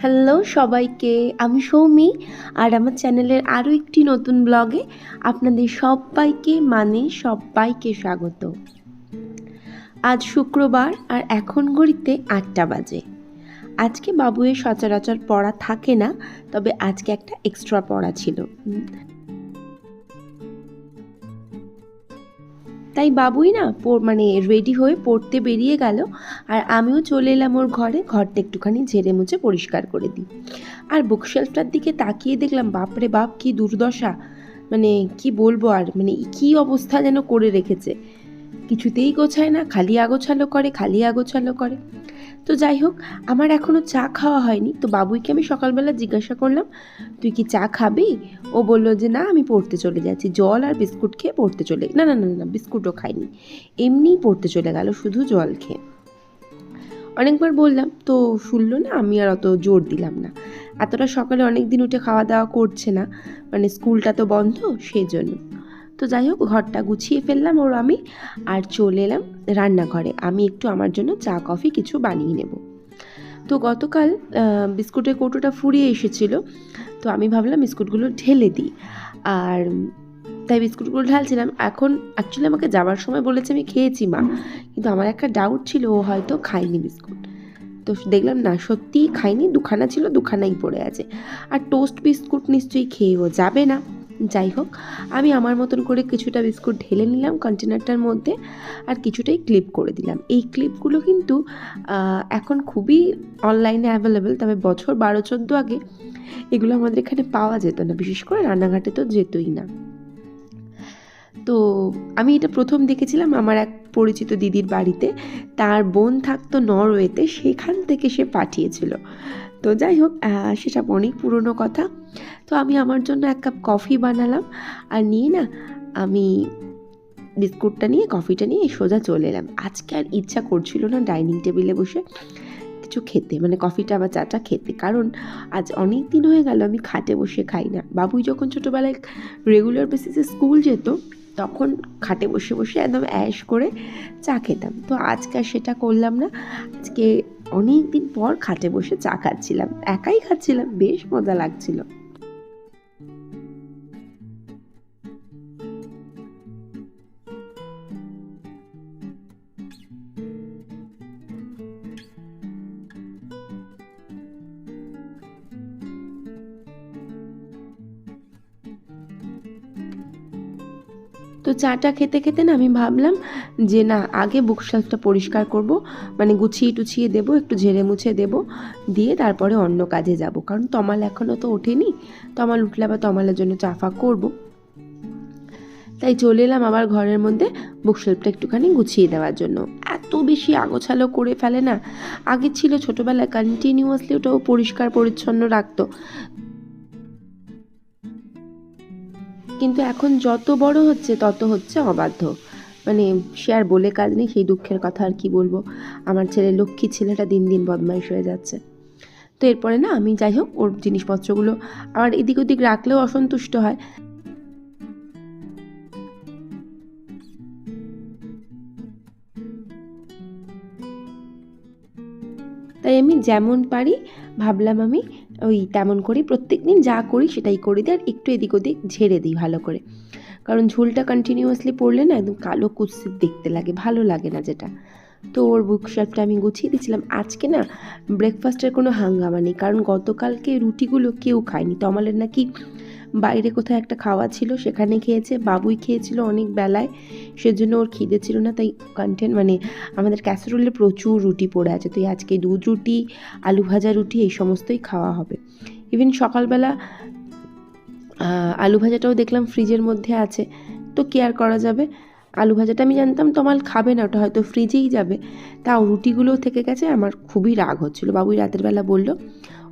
Hello সবাইকে, আমি সৌমি আর আমার চ্যানেলের আরও একটি নতুন ব্লগে আপনাদের সবাইকে মানে সবাইকে স্বাগত। আজ শুক্রবার আর এখন ঘড়িতে আটটা বাজে। আজকে বাবুয়ের সচরাচর পড়া থাকে না, তবে আজকে একটা এক্সট্রা পড়া ছিল। তাই বাবুই না মানে রেডি হয়ে পড়তে বেরিয়ে গেল। আর আমিও চলে এলাম ওর ঘরে। ঘরটা একটুখানি ঝেড়ে মুছে পরিষ্কার করে দিই। আর বুকশেলফটার দিকে তাকিয়ে দেখলাম, বাপরে বাপ, কি দুর্দশা। মানে কি বলব আর মানে কি অবস্থা যেন করে রেখেছে। কিছুতেই গোছায় না, খালি আগোছালো করে, খালি আগোছালো করে। তো যাই হোক, আমার এখনও চা খাওয়া হয়নি। তো বাবুইকে আমি সকালবেলা জিজ্ঞাসা করলাম, তুই কি চা খাবি? ও বলল যে, না, আমি পড়তে চলে যাচ্ছি। জল আর বিস্কুট খেয়ে পড়তে চলে না না না না বিস্কুটও খাইনি। এমনিই পড়তে চলে গেল, শুধু জল খেয়ে। অনেকবার বললাম, তো শুনলো না, আমি আর অত জোর দিলাম না। এতটা সকালে অনেক দিন উঠে খাওয়া দাওয়া করছে না। মানে স্কুলটা তো বন্ধ সেই জন্য তো যাই হোক, ঘরটা গুছিয়ে ফেললাম ওর আমি আর চলে এলাম রান্নাঘরে। আমি একটু আমার জন্য চা, কফি কিছু বানিয়ে নেব। তো গতকাল বিস্কুটের কৌটোটা ফুরিয়ে এসেছিল। তো আমি ভাবলাম বিস্কুটগুলো ঢেলে দিই। আর তাই বিস্কুটগুলো ঢালছিলাম। এখন অ্যাকচুয়ালি আমাকে যাওয়ার সময় বলেছে আমি খেয়েছি মা। কিন্তু আমার একটা ডাউট ছিল, ও হয়তো খায়নি বিস্কুট। তো দেখলাম না, সত্যিই খায়নি। দুখানা ছিল, দুখানাই পড়ে আছে। আর টোস্ট বিস্কুট নিশ্চয়ই খেয়ে ও যাবে না। যাই হোক, আমি আমার মতন করে কিছুটা বিস্কুট ঢেলে নিলাম কন্টেনারটার মধ্যে আর কিছুটাই ক্লিপ করে দিলাম। এই ক্লিপগুলো কিন্তু এখন খুবই অনলাইনে অ্যাভেলেবেল, তবে বছর বারো চোদ্দ আগে এগুলো আমাদের এখানে পাওয়া যেত না। বিশেষ করে রান্নাঘাটে তো যেতই না। তো আমি এটা প্রথম দেখেছিলাম আমার এক পরিচিত দিদির বাড়িতে। তার বোন থাকতো নরওয়েতে, সেখান থেকে সে পাঠিয়েছিল। তো যাই হোক সেসব অনেক পুরনো কথা। তো আমি আমার জন্য এক কাপ কফি বানালাম। আর নিয়ে না, আমি বিস্কুটটা নিয়ে, কফিটা নিয়ে সোজা চলে এলাম। আজকে আর ইচ্ছা করছিল না ডাইনিং টেবিলে বসে কিছু খেতে মানে কফিটা বা চাটা খেতে। কারণ আজ অনেক দিন হয়ে গেল আমি খাটে বসে খাই না। বাবুই যখন ছোটোবেলায় রেগুলার বেসিসে স্কুল যেত, তখন খাটে বসে বসে একদম অ্যাশ করে চা খেতাম। তো আজকে আর সেটা করলাম না। আজকে অনেক দিন পর খাটে বসে চা খাচ্ছিলাম। একাই খাচ্ছিলাম বেশ মজা লাগছিল। চাটা খেতে খেতে না আমি ভাবলাম যে না, আগে বুকশেলফটা পরিষ্কার করব মানে গুছিয়ে টুছিয়ে দেবো, একটু ঝেড়ে মুছে দেব, দিয়ে তারপরে অন্য কাজে যাব। কারণ তমাল এখনও তো ওঠেনি, তমাল উঠলে আবার তমালের জন্য চাফা করব। তাই চলে এলাম আবার ঘরের মধ্যে বুকশেলফটা একটুখানি গুছিয়ে দেওয়ার জন্য। এত বেশি আগোছালো করে ফেলে না, আগে ছিল ছোটোবেলায় কন্টিনিউয়াসলি ওটাও পরিষ্কার পরিচ্ছন্ন রাখতো। কিন্তু এখন যত বড় হচ্ছে, তত হচ্ছে অবাধ্য। মানে সে আর বলে কাজ নেই, সেই দুঃখের কথা আর কি বলব? আমার ছেলে লক্ষ্মী ছেলেটা দিন দিন বদমাইশ হয়ে যাচ্ছে। তো এরপরে না, আমি যাই হোক, ওর জিনিসপত্রগুলো আবার এদিক ওদিক রাখলেও অসন্তুষ্ট হয়। তাই আমি যেমন পারি, ভাবলাম আমি ওই তেমন করি প্রত্যেক দিন যা করি সেটাই করে দিই, আর একটু এদিক ওদিক ঝেড়ে দিই ভালো করে। কারণ ঝুলটা কন্টিনিউয়াসলি পড়লে না একদম কালো কুৎসিত দেখতে লাগে, ভালো লাগে না যেটা। তো ওর বুক শেলফটা আমি গুছিয়ে দিয়েছিলাম। আজকে না ব্রেকফাস্টের কোনো হাঙ্গামা নেই, কারণ গতকালকে রুটিগুলো কেউ খায়নি। তমালের নাকি বাইরে কোথায় একটা খাওয়া ছিল, সেখানে খেয়েছে। বাবুই খেয়েছিল অনেক বেলায়। সেজন্য ওর খিদে ছিল না, তাই কন্টেন্ট মানে আমাদের ক্যাসারোলে প্রচুর রুটি পড়ে আছে। তো আজকে দুধ রুটি, আলু ভাজা রুটি, এই সমস্তই খাওয়া হবে। ইভেন সকালবেলা আলু ভাজাটাও দেখলাম ফ্রিজের মধ্যে আছে। তো কেয়ার করা যাবে? আলু ভাজাটা আমি জানতাম তোমাল খাবে না, ওটা হয়তো ফ্রিজেই যাবে। তাও রুটিগুলোও থেকে গেছে, আমার খুবই রাগ হচ্ছিল। বাবুই রাতের বেলা বলল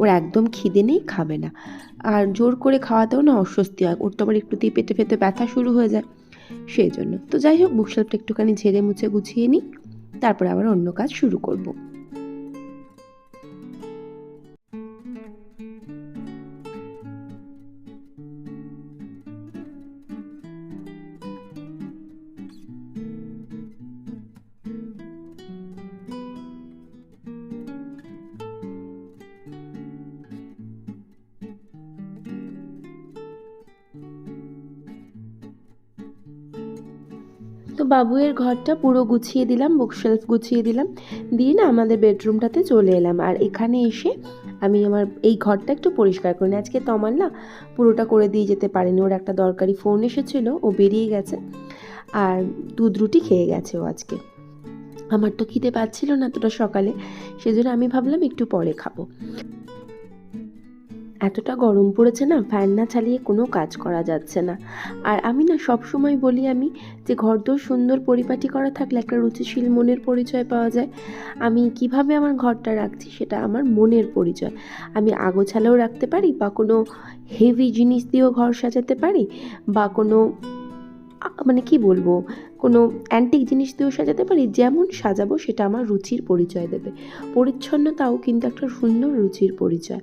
ওর একদম খিদে নেই, খাবে না। আর জোর করে খাওয়াতেও না অস্বস্তি হয়। ওর তো আবার একটু একটুতেই পেটে পেটে ব্যথা শুরু হয়ে যায়। সেই জন্য। তো যাই হোক বুকশেলফটা একটুখানি ঝেড়ে মুছে গুছিয়ে নিই। তারপরে আবার অন্য কাজ শুরু করব। তো বাবুয়ের ঘরটা পুরো গুছিয়ে দিলাম বুকশেলফ গুছিয়ে দিলাম। দিয়ে না আমাদের বেডরুমটাতে চলে এলাম। আর এখানে এসে আমি আমার এই ঘরটা একটু পরিষ্কার করি আজকে তমাল না পুরোটা করে দিয়ে যেতে পারেনি। ওর একটা দরকারি ফোন এসেছিল, ও বেরিয়ে গেছে। আর দুধ রুটি খেয়ে গেছে ও আজকে। আমার তো খিদে পাচ্ছিল না এতটা সকালে। সেজন্য আমি ভাবলাম একটু পরে খাব। এতটা গরম পড়েছে না ফ্যান না চালিয়ে কোনো কাজ করা যাচ্ছে না। আর আমি না সব সময় বলি আমি যে ঘরদোর সুন্দর পরিপাটি করা থাকলে একটা রুচিশীল মনের পরিচয় পাওয়া যায়। আমি কীভাবে আমার ঘরটা রাখছি সেটা আমার মনের পরিচয়। আমি আগোছালাও রাখতে পারি বা কোনো হেভি জিনিস দিয়েও ঘর সাজাতে পারি বা কোনো মানে কি বলব, কোনো অ্যান্টিক জিনিস দিয়েও সাজাতে পারি, যেমন সাজাবো সেটা আমার রুচির পরিচয় দেবে। পরিচ্ছন্নতাও কিন্তু একটা সুন্দর রুচির পরিচয়।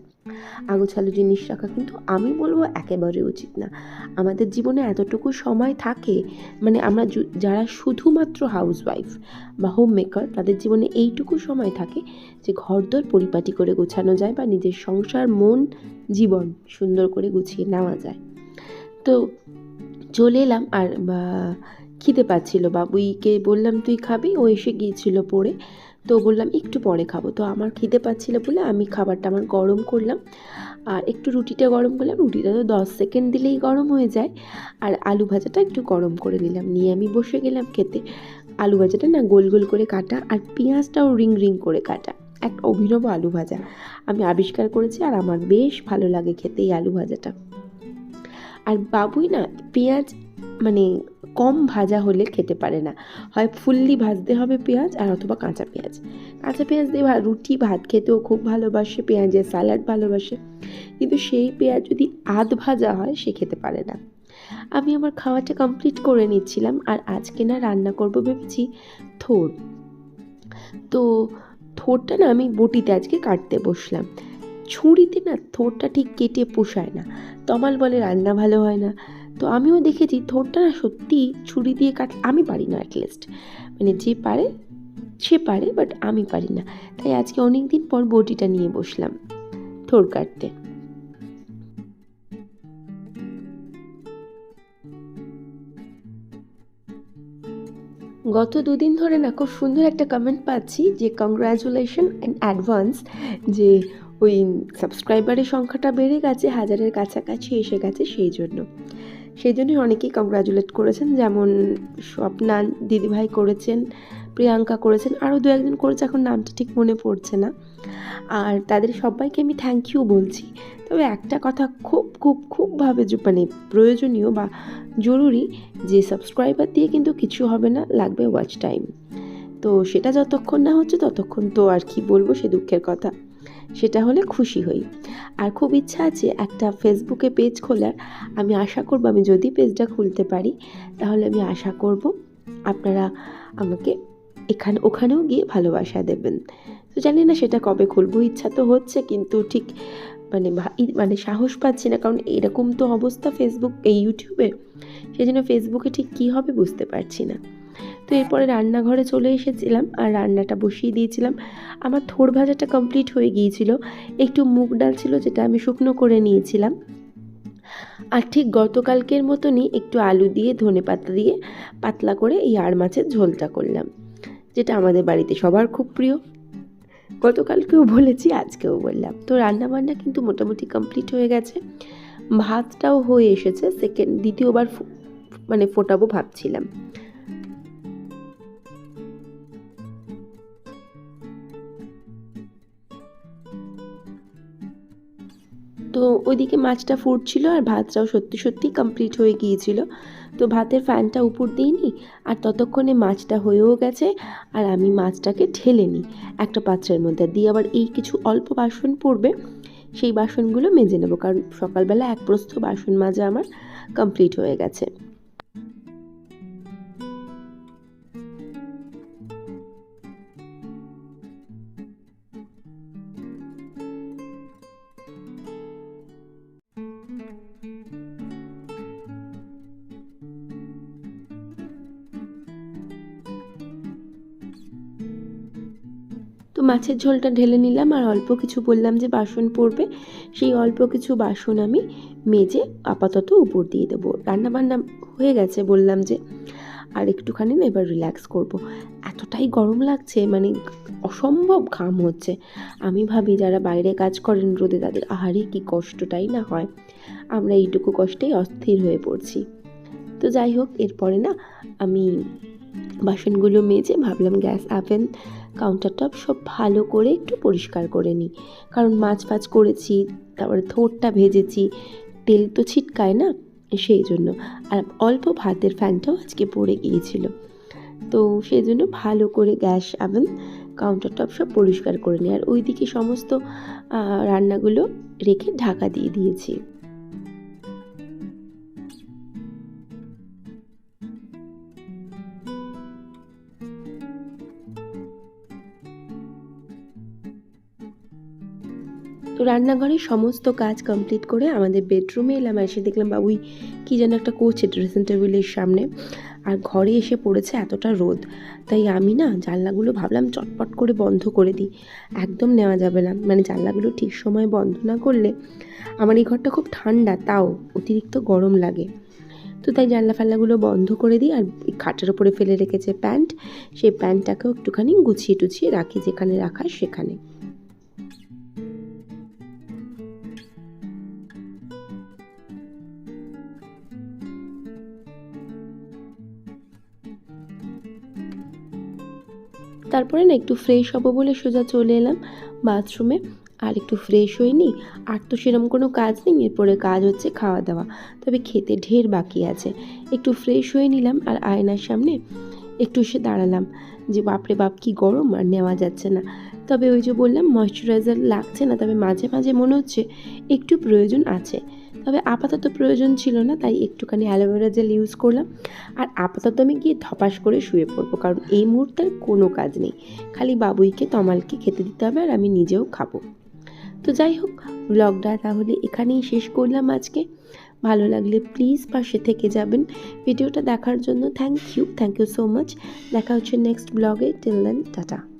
আগোছালো জিনিস রাখা কিন্তু আমি বলব একেবারে উচিত না। আমাদের জীবনে এতটুকু সময় থাকে মানে আমরা যারা শুধুমাত্র হাউসওয়াইফ বা হোম মেকার তাদের জীবনে এইটুকু সময় থাকে যে ঘরদোর পরিপাটি করে গোছানো যায় বা নিজের সংসার, মন, জীবন সুন্দর করে গুছিয়ে নেওয়া যায়। তো চলে এলাম আর খিদে পাচ্ছিল বাবুইকে বললাম, তুই খাবি? ও এসে গিয়েছিল পড়ে। তো বললাম, একটু পরে খাব। তো আমার খিদে পাচ্ছিল বলে আমি খাবারটা আমার গরম করলাম। আর একটু রুটিটা গরম করলাম। রুটিটা তো দশ সেকেন্ড দিলেই গরম হয়ে যায়। আর আলু ভাজাটা একটু গরম করে নিলাম। নিয়ে আমি বসে গেলাম খেতে। আলু ভাজাটা না গোল গোল করে কাটা আর পেঁয়াজটাও রিং রিং করে কাটা। এক অভিনব আলু ভাজা। আমি আবিষ্কার করেছি আর আমার বেশ ভালো লাগে খেতে এই আলু ভাজাটা। আর বাবুই না পেঁয়াজ মানে কম ভাজা হলে খেতে পারে না। হয় ফুললি ভাজতে হবে পেঁয়াজ আর অথবা কাঁচা পেঁয়াজ। কাঁচা পেঁয়াজ দিয়ে রুটি, ভাত খেতেও খুব ভালোবাসে, পেঁয়াজের স্যালাড ভালোবাসে। কিন্তু সেই পেঁয়াজ যদি আধ ভাজা হয়, সে খেতে পারে না। আমি আমার খাওয়াটা কমপ্লিট করে নিচ্ছিলাম আর আজকে না রান্না করব ভেবেছি থোর। তো থোরটা না আমি বটিতে আজকে কাটতে বসলাম। ছুরিতে না থোরটা ঠিক কেটে পোষায় না। তমাল বলে রান্না ভালো হয় না। তো আমিও দেখেছি থোরটা না সত্যি ছুরি দিয়ে কাট, আমি পারি না অ্যাটলিস্ট মানে যে পারে, সে পারে বাট আমি পারি না। তাই আজকে অনেক দিন পর বটিটা নিয়ে বসলাম থোর কাটতে। গত দুদিন ধরে না খুব সুন্দর একটা কমেন্ট পাচ্ছি যে কংগ্রাচুলেশন অ্যান্ড অ্যাডভান্স যে ওই সাবস্ক্রাইবারের সংখ্যাটা বেড়ে গেছে, হাজারের কাছাকাছি এসে গেছে সেই জন্য। সেই জন্যই অনেকেই কংগ্রাচুলেট করেছেন, যেমন স্বপ্না দিদিভাই করেছেন, প্রিয়াঙ্কা করেছেন, আরও দু একজন করেছে, এখন নামটা ঠিক মনে পড়ছে না। আর তাদের সবাইকে আমি থ্যাংক ইউ বলছি। তবে একটা কথা খুব খুব খুবভাবে মানে প্রয়োজনীয় বা জরুরি যে সাবস্ক্রাইবার দিয়ে কিন্তু কিছু হবে না, লাগবে ওয়াচ টাইম তো সেটা যতক্ষণ না হচ্ছে ততক্ষণ তো আর কি বলব, সে দুঃখের কথা। সেটা হলে খুশি হই। আর খুব ইচ্ছা আছে একটা ফেসবুকে পেজ খোলার। আমি আশা করব আমি যদি পেজটা খুলতে পারি, তাহলে আমি আশা করব আপনারা আমাকে এখানে, ওখানেও গিয়ে ভালোবাসা দেবেন। তো জানি না সেটা কবে খুলবো, ইচ্ছা তো হচ্ছে কিন্তু ঠিক মানে মানে সাহস পাচ্ছি না। কারণ এরকম তো অবস্থা ফেসবুক এই ইউটিউবে সেই জন্য ফেসবুকে ঠিক কী হবে বুঝতে পারছি না। তো এরপরে রান্নাঘরে চলে এসেছিলাম আর রান্নাটা বসিয়ে দিয়েছিলাম। আমার থোড় ভাজাটা কমপ্লিট হয়ে গিয়েছিল। একটু মুগ ডাল ছিল যেটা আমি শুকনো করে নিয়েছিলাম। আর ঠিক গতকালকের মতনই একটু আলু দিয়ে, ধনে পাতা দিয়ে পাতলা করে এই আর মাছের ঝোলটা করলাম, যেটা আমাদের বাড়িতে সবার খুব প্রিয়। গতকালকেও বলেছি, আজকেও বললাম। তো রান্না বান্না কিন্তু মোটামুটি কমপ্লিট হয়ে গেছে। ভাতটাও হয়ে এসেছে। সেকেন্ড, দ্বিতীয়বার মানে ফোটাবো ভাবছিলাম। তো ওইদিকে মাছটা ফুটছিল আর ভাতটাও সত্যি সত্যি কমপ্লিট হয়ে গিয়েছিল। তো ভাতের ফ্যানটা উপর দিইনি আর ততক্ষণে মাছটা হয়েও গেছে আর আমি মাছটাকে ঢেলে নিই একটা পাত্রের মধ্যে দিয়ে আবার এই কিছু অল্প বাসন পড়বে, সেই বাসনগুলো মেজে নেব। কারণ সকালবেলা এক প্রস্থ বাসন মাজা আমার কমপ্লিট হয়ে গেছে। তো মাছের ঝোলটা ঢেলে নিলাম আর অল্প কিছু বললাম যে বাসন পড়বে। সেই অল্প কিছু বাসন আমি মেজে আপাতত উপর দিয়ে দেবো। রান্না বান্না হয়ে গেছে বললাম যে আর একটুখানি না এবার রিল্যাক্স করব। এতটাই গরম লাগছে মানে অসম্ভব ঘাম হচ্ছে। আমি ভাবি যারা বাইরে কাজ করেন রোদে তাদের আহারে কি কষ্টটাই না হয়। আমরা এইটুকু কষ্টেই অস্থির হয়ে পড়ছি। তো যাই হোক, এরপরে না আমি বাসনগুলো মেজে ভাবলাম গ্যাস আভেন কাউন্টার টপ সব ভালো করে একটু পরিষ্কার করে নিই। কারণ মাছ ফাছ করেছি, তারপরে থোরটা ভেজেছি, তেল তো ছিটকায় না, সেই জন্য। আর অল্প ভাতের ফ্যানটাও আজকে পড়ে গিয়েছিল। তো সেই জন্য ভালো করে গ্যাস আভেন কাউন্টার টপ সব পরিষ্কার করে নিই। আর ওইদিকে সমস্ত রান্নাগুলো রেখে ঢাকা দিয়ে দিয়েছি। তো রান্নাঘরের সমস্ত কাজ কমপ্লিট করে আমাদের বেডরুমে এলাম এসে দেখলাম, বাবুই, কি যেন একটা করছে ড্রেসিং টেবিলের সামনে। আর ঘরে এসে পড়েছে এতটা রোদ। তাই আমি না জানলাগুলো ভাবলাম চটপট করে বন্ধ করে দিই। একদম নেওয়া যাবে না। মানে জানলাগুলো ঠিক সময় বন্ধ না করলে আমার এই ঘরটা খুব ঠান্ডা, তাও অতিরিক্ত গরম লাগে। তো তাই জানলা ফাল্লাগুলো বন্ধ করে দিই আর খাটের ওপরে ফেলে রেখেছে প্যান্ট। সেই প্যান্টটাকেও একটুখানি গুছিয়ে টুছিয়ে রাখি যেখানে রাখা সেখানে। তারপরে না একটু ফ্রেশ হব বলে সোজা চলে এলাম বাথরুমে আর একটু ফ্রেশ হয়ে নিই আর তো সেরকম কোনো কাজ নেই, এরপরে কাজ হচ্ছে খাওয়া দাওয়া। তবে খেতে ঢের বাকি আছে। একটু ফ্রেশ হয়ে নিলাম আর আয়নার সামনে একটু এসে দাঁড়ালাম। যে বাপরে বাপ, কি গরম, আর নেওয়া যাচ্ছে না। তবে ওই যে বললাম ময়শ্চারাইজার লাগছে না, তবে মাঝে মাঝে মনে হচ্ছে একটু প্রয়োজন আছে। তবে আপাতত প্রয়োজন ছিল না, তাই একটুখানি অ্যালোভেরা জেল ইউজ করলাম। আর আপাতত আমি গিয়ে ধপাস করে শুয়ে পড়ব, কারণ এই মুহূর্তে কোনো কাজ নেই। খালি বাবুইকে, তমালকে খেতে দিতে হবে আর আমি নিজেও খাব। তো যাই হোক ব্লগটা তাহলে এখানেই শেষ করলাম আজকে। ভালো লাগলে প্লিজ পাশে থেকে যাবেন। ভিডিওটা দেখার জন্য thank you thank you so much দেখা হচ্ছে নেক্সট ব্লগে টিল দেন টাটা